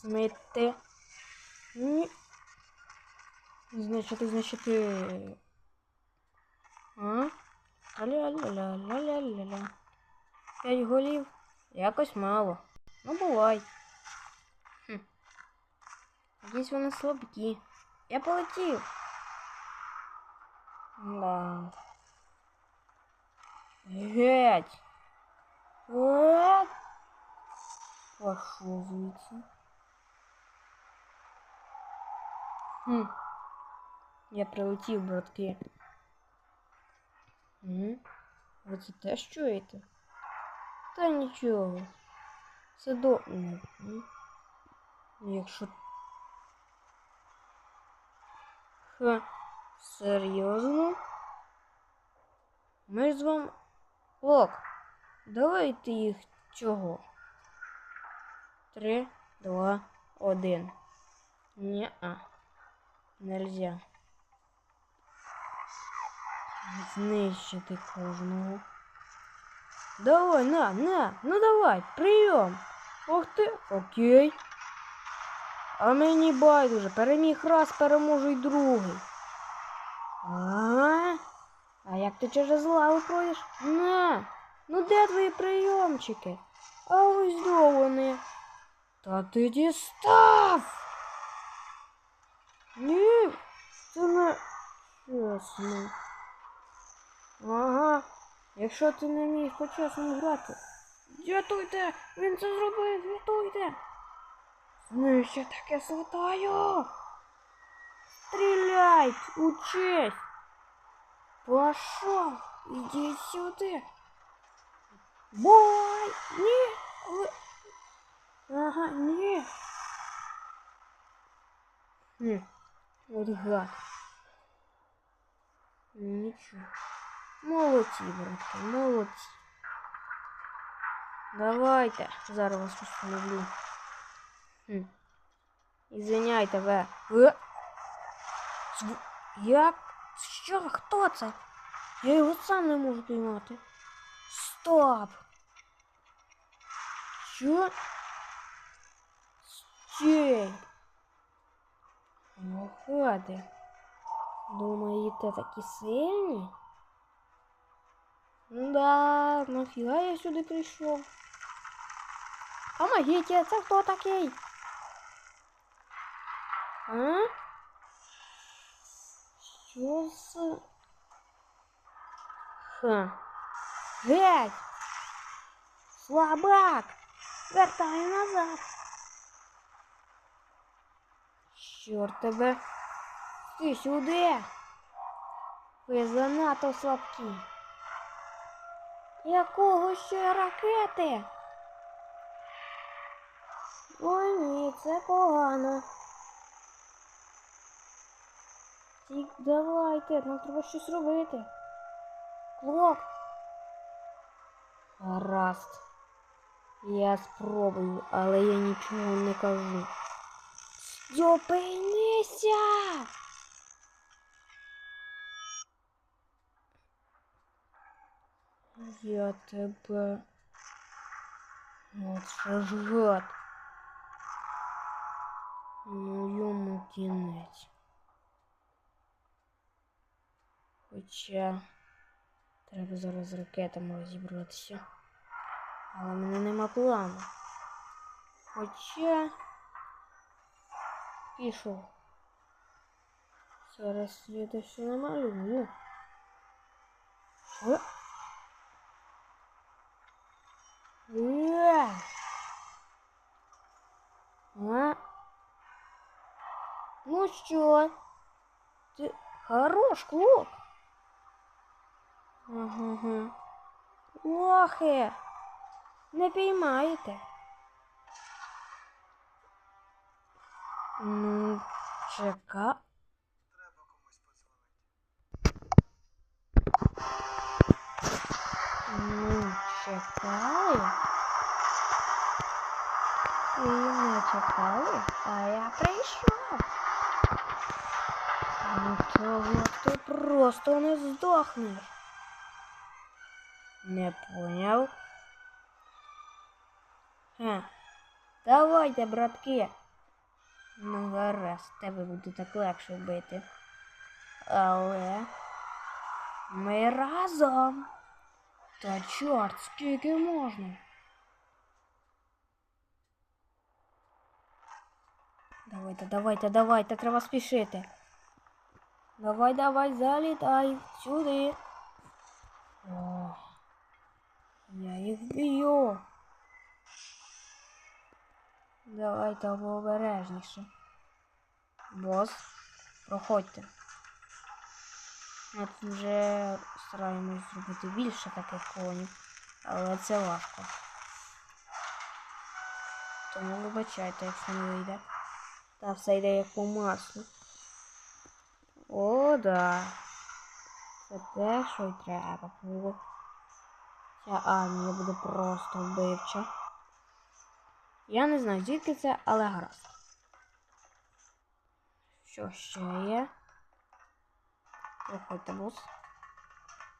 Смити. Ні. Значить. е, А? Ля-ля-ля-ля-ля-ля-ля. П'ять голів. Якось мало. Ну, бувай. Хм. Якісь вони слабкі. Я полетів. Да. Геть. Геть. Пошел звідси. Хм. Я прилетів, братки. Угу. Ви це теж чуєте? Та нічого. Це до. Ну. Якщо. Ха. Серйозно? Ми ж з вами. Ок. Давайте їх чого? Три, два, один. Ні-а. Нельзя. Знищити кожного. Давай, на, на, ну давай, прийом. Ох ти, окей. А мені байдуже, переміг раз, переможу й другий. А? А як ти через лаву пройдеш? На! Ну де твої прийомчики? А ось до вони. Та ти дістав. Ні, це не чесно. Ага, якщо ти не міг по-чесному грати. Рятуйте! Він це зробив, рятуйте! Ну ще таке святаю! Стріляй! Учись! Пошел! Иди сюда! Бой! Ні! Ви... Ага, ні! Хм, от гад. Нічого. Молодці, братки, молодці. Давайте, зараз вас установлю. Хм. Извиняйте, ви. Ви. Зв- Як? Що? Хто це? Я його сам не можу піймати. Стоп! Що? Стій! Ну, гади. Думаєте, такі сильні? Да, нафіга я сюди прийшов? Помогите, це хто такий? А? Що за... Ха. Геть! Слабак! Вертай назад! Чорт тебе! Ти сюди! Ви занадто слабкі! Якого ще ракети? Ой ні, це погано. Тік, давайте, нам треба щось робити. Клок. Гаразд. Я спробую, але я нічого не кажу. Зупинися! Я тебе. От що ж гад. Ну йому кінець. Хоча треба зараз з ракетами розібратися. Але в мене нема плану. Хоча пішов. Зараз це все намалюю. О! Е! А? Ну що? Ти хорош, клоп. Ага. Лохи. Не піймаєте. Ну, чека. Треба комусь подзвонити. Ну, чекали. Ви не чекали, а я прийшов. Ну чого ти просто не здохнеш? Не поняв? Ха. Давайте, братки, Ну, гаразд, тебе буде так легше вбити. Але ми разом. Та чорт, скільки можна? Давайте, давайте, давайте, треба спішити. Давай, давай, залітай сюди. О, я їх б'ю. Давайте обережніше. Бос, проходьте. Тут вже стараємось зробити більше таких конів, але це важко. Тому вибачайте, якщо не вийде. Та все йде як по маслу. О, да. Це те, що й треба було. Ця армія буде просто вбивча. Я не знаю, звідки це, але гаразд. Що ще є? Проходьте бос.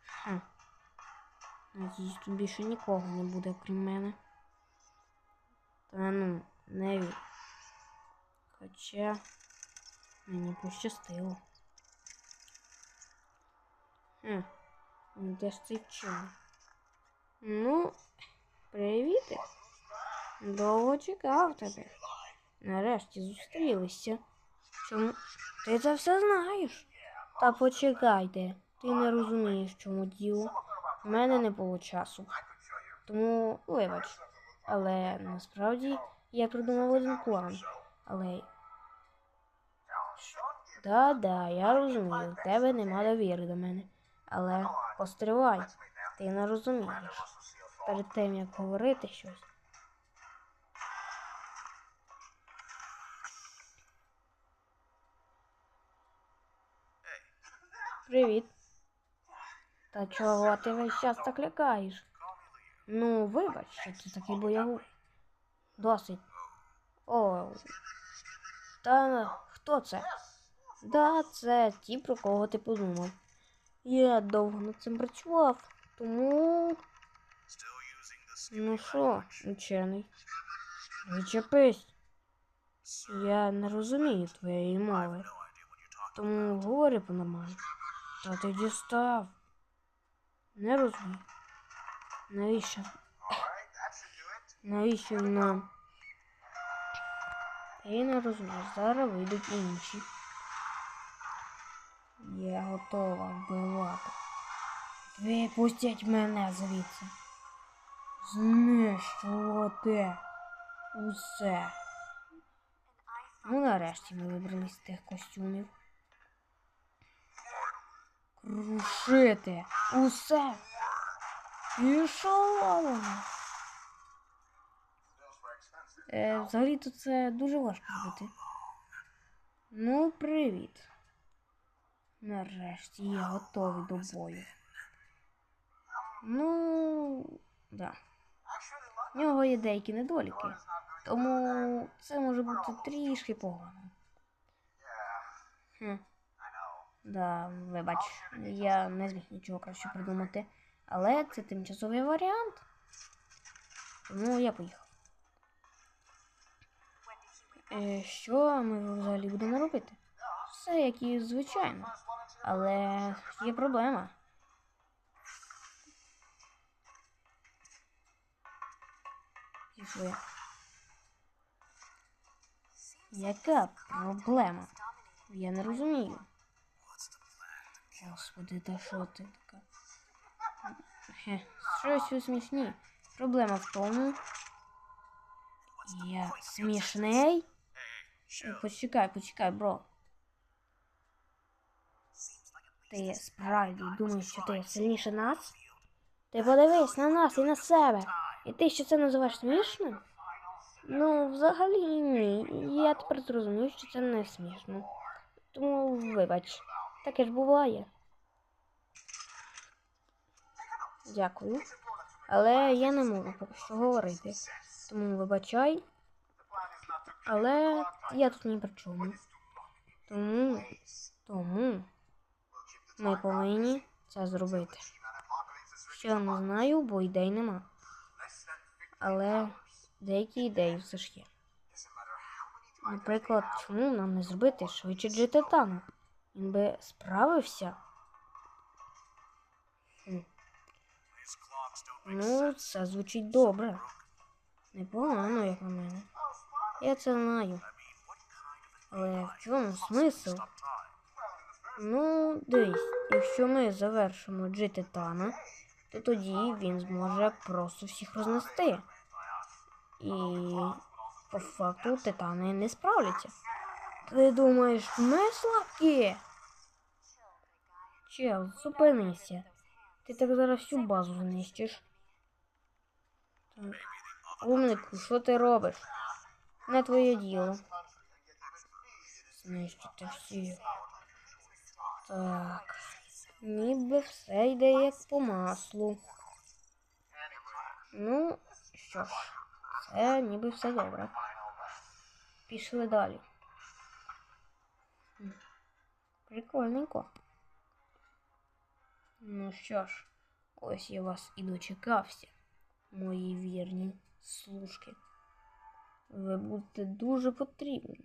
Хм. Надіюсь, тут більше нікого не буде, окрім мене. Та ну, не він. Хоча мені пощастило. Хм. ну, Де ж цей вчений? Ну, привіт. Довго чекав тебе. Нарешті зустрілися. Чому? Ти це все знаєш? Та почекайте. Ти не розумієш, чому діло. У мене не було часу. Тому вибач. Але насправді я придумав один план. Але. Да, да, я розумію, в тебе нема довіри до мене. Але постривай, ти не розумієш. Перед тим як говорити щось. Привіт. Та чого ти весь час так лякаєш? Ну, вибач, що ти такий боягуз. Досить. О. Та хто це? Да, це ті, про кого ти подумав. Я довго над цим працював, тому. Ну що, учений? Відчепись. Я не розумію твоєї мови. Тому говори по-нормально. Та ти дістав. Не розумію. Навіщо? Навіщо нам? Та я не розумію. Зараз вийдуть інші. Я готова вбивати. Випустять мене звідси. Знищувати усе. Ну, нарешті ми вибрались з тих костюмів. Крушити усе. Пішов. Е, взагалі-то це дуже важко зробити. Ну, привіт. Нарешті я готовий до бою. Ну, да. В нього є деякі недоліки, тому це може бути трішки погано. Хм. Да, вибач, я не зміг нічого краще придумати. Але це тимчасовий варіант. Тому я поїхав. Е, що ми взагалі будемо робити? Все як і звичайно. Але є проблема. Яка проблема? Я не розумію. Господи, та що ти така? Хе, щось у смішні. Проблема в тому. Я смішний. Почекай, почекай, бро. Ти справді думаєш, що ти сильніше нас? Ти подивись на нас і на себе. І ти що це називаєш смішним? Ну, взагалі ні. Я тепер зрозумів, що це не смішно. Тому вибач, таке ж буває. Дякую. Але я не можу поки що говорити. Тому вибачай. Але я тут ні при чому. Тому, тому ми повинні це зробити. Ще не знаю, бо ідей нема. Але деякі ідеї все ж є. Наприклад, чому нам не зробити швидше Джи Титана? Він би справився. Ну, це звучить добре. Непогано, як на мене. Я це знаю. Але в чому смисл? Ну, дивись, якщо ми завершимо Джи Титана, то тоді він зможе просто всіх рознести. І по факту титани не справляться. Ти думаєш, ми слабкі? Чел, зупинися. Ти так зараз всю базу знищиш. Умнику, що ти робиш? Не твоє діло. Знищити всіх. Так. Ніби все йде як по маслу. Ну, що ж, це ніби все добре. Пішли далі. Прикольненько. Ну що ж, ось я вас і дочекався, мої вірні служки. Ви будете дуже потрібні.